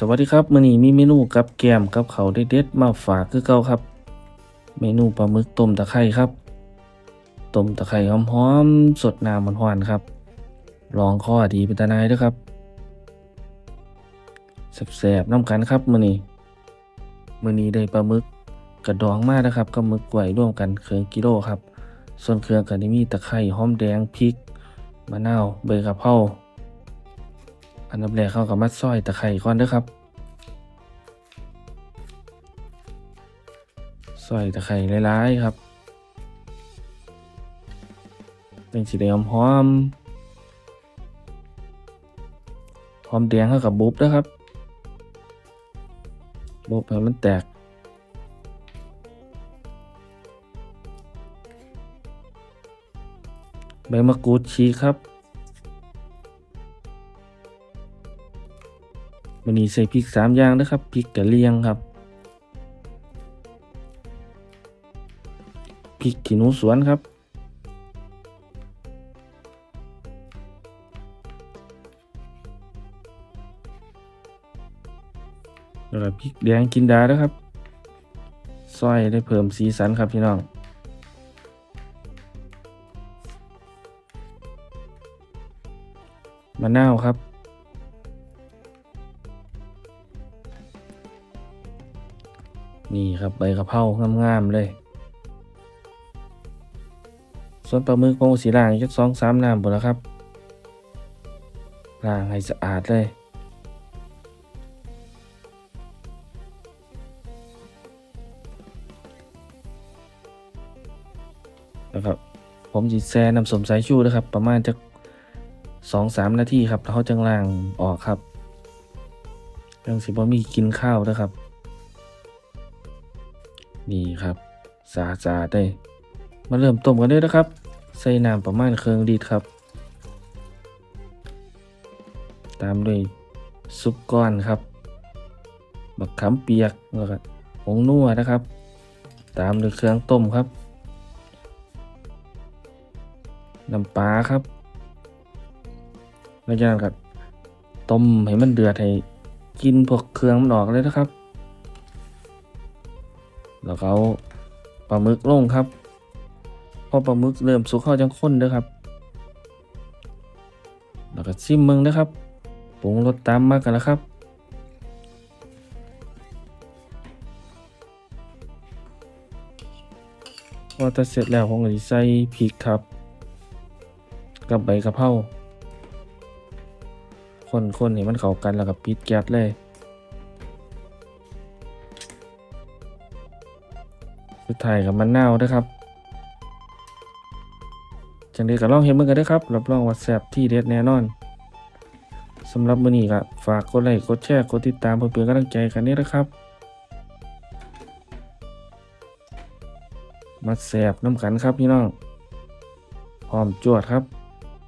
สวัสดีครับมื้อนี้มีเมนูกับแก้มกับเขาเด็ดๆมาฝากคือเก่าครับ เมนูปลาหมึกต้มตะไคร้ครับต้มตะไคร้หอมๆสดน้ำมันหวานครับ ลองข้อดีเป็นตานายด้อครับแซ่บๆน้ำกันครับมื้อนี้มื้อนี้ได้ปลาหมึกกระดองมากนะครับกับหมึกกล้วยร่วมกันเครึ่งกิโลครับ ส่วนเครื่องก็ได้มีตะไคร้หอมแดงพริกมะนาวใบกะเพรา อันดับแรกเข้ากับมัดซอยตะไคร้ก่อนเด้อครับซอยตะไคร้หลายๆครับเป็นสีแดงหอมหอมแดงเข้ากับบุบนะครับบุบให้มันแตกใบมะกรูดชีครับ วันนี้ใส่พริกสามอย่างนะครับพริกกะเหรี่ยงครับพริกขี้หนูสวนครับแล้วพริกแดงกินดาด้วยครับซอยได้เพิ่มสีสันครับพี่น้องมะนาวครับ นี่ครับใบกะเพรางามๆเลย ส่วนปลาหมึกคงสีล่างอีกสองสามน้ำหมดแล้วครับล้างให้สะอาดเลยแล้วครับผมจีแซ่น้ำสมสายชูนะครับ ประมาณจะสองสามนาทีครับแล้วเขาจังล่างออกครับเรื่องสิบ่มีกินข้าวนะครับ นี่ครับสาสาได้ มาเริ่มต้มกันเลยนะครับ ใส่น้ำประมาณเครื่องลิตรครับ ตามด้วยซุปก้อนครับบักขำเปียกแล้วก็ผงนัวนะครับ ตามด้วยเครื่องต้มครับน้ำปลาครับแล้วจากนั้นก็ต้มให้มันเดือดให้กินพวกเครื่องมันออกเลยนะครับ แล้วเอาปลาหมึกลงครับพอปลาหมึกเริ่มสุกเข้าจังข้นเด้อครับ แล้วก็ชิมมึงนะครับปรุงรสตามมากันแล้วครับพอจะเสร็จแล้วผมก็จะใส่พริกครับ กับใบกะเพราคนๆให้มันเข้ากันแล้วก็ปิดแก๊สเลย สุดท้ายกับมันนาวด้วยครับ จังเดีกับลองเห็นเหมือนกันด้วยครับ รับรองว่าแซ่บที่เด็ดแน่นอนสำหรับมื้อนี้ก็ฝากกดไลค์กดแชร์กดติดตามเพื่อเป็นกำลังใจกันนี้นะครับ มาแซ่บน้ำกันครับพี่น้องพร้อมจวดครับ